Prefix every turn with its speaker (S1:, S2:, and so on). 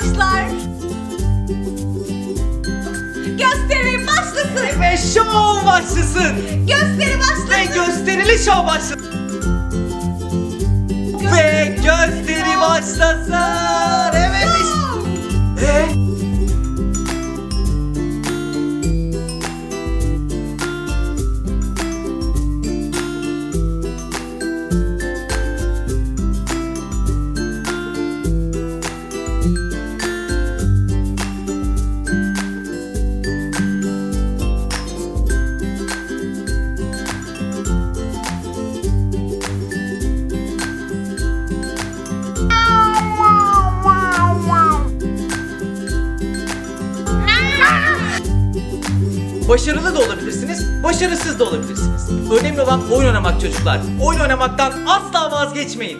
S1: arkadaşlar. Gösteri başlasın. Ve şov başlasın.
S2: Gösteri
S1: Ve
S2: başlasın.
S1: gösterili şov başlasın. Ve gösteri başlasın. Evet işte. Şov. Thank you. Başarılı da olabilirsiniz, başarısız da olabilirsiniz. Önemli olan oyun oynamak çocuklar. Oyun oynamaktan asla vazgeçmeyin.